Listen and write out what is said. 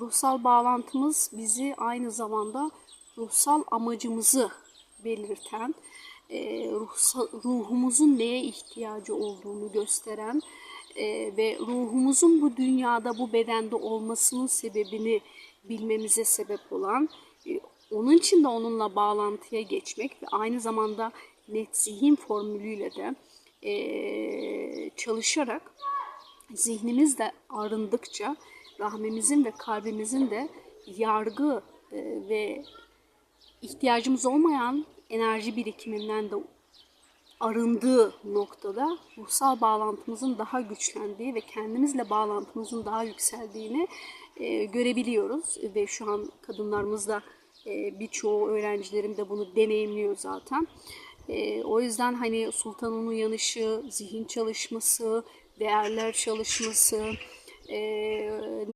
ruhsal bağlantımız bizi aynı zamanda ruhsal amacımızı belirten, e, ruhsal, ruhumuzun neye ihtiyacı olduğunu gösteren e, ve ruhumuzun bu dünyada, bu bedende olmasının sebebini bilmemize sebep olan, e, onun için de onunla bağlantıya geçmek ve aynı zamanda net zihin formülüyle de e, çalışarak zihnimiz de arındıkça rahmimizin ve kalbimizin de yargı e, ve ihtiyacımız olmayan enerji birikiminden de arındığı noktada ruhsal bağlantımızın daha güçlendiği ve kendimizle bağlantımızın daha yükseldiğini e, görebiliyoruz ve şu an kadınlarımız da e, birçoğu öğrencilerim de bunu deneyimliyor zaten. O yüzden hani sultanın uyanışı, zihin çalışması, değerler çalışması,